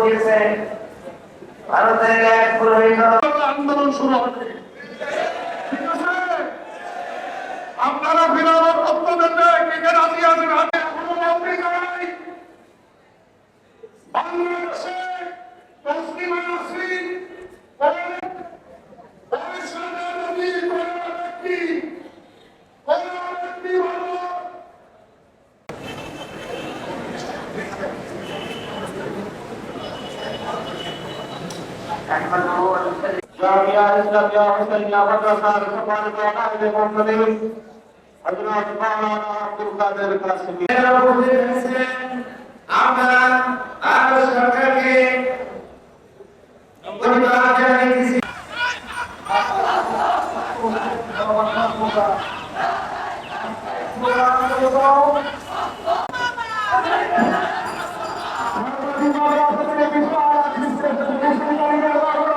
দিয়েছেন ভারতের আন্দোলন শুরু হবে। আপনারা ফিরানোর বক্তব্য দেন কে রাজি আছেন আমি এখনও মন্ত্রী নাই বাংলাদেশে তসলিমা নাসরিন কোন- কোন সেনাপতি, কোন ব্যক্তি, কোন ব্যক্তি হযরত মাওলানা আব্দুল কাদের কাসেমি এরা উপস্থিত আছেন আমরা ভারত সরকারকে ধন্যবাদ জানাইতেছি Thank you.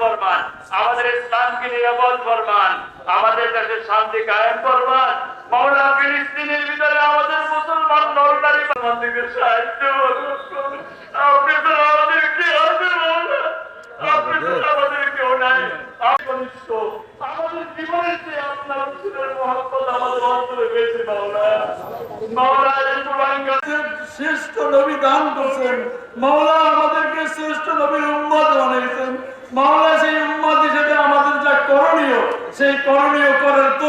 ফরমান। আমাদের ইসলামকে নিরাপদ ফরমান। আমাদের দেশে শান্তি কায়েম ফরমান। মৌলা ফিলিস্তিনের ভিতরে আমাদের মুসলমান নরনারী আমাদেরকে সাহায্য আপনি তো আমাদের কে আছে মৌলা। আপনি তো আমাদের কেউ নাই আমাদের জীবনের চেয়ে আপনার রসুলের মহব্বত শ্রেষ্ঠ নবী দান করছেন। মাওলা আমাদেরকে শ্রেষ্ঠ নবীর উম্মত বানিয়েছেন। মাওলা সেই উম্মত হিসেবে আমাদের যা করণীয়, সেই করণীয় করার তো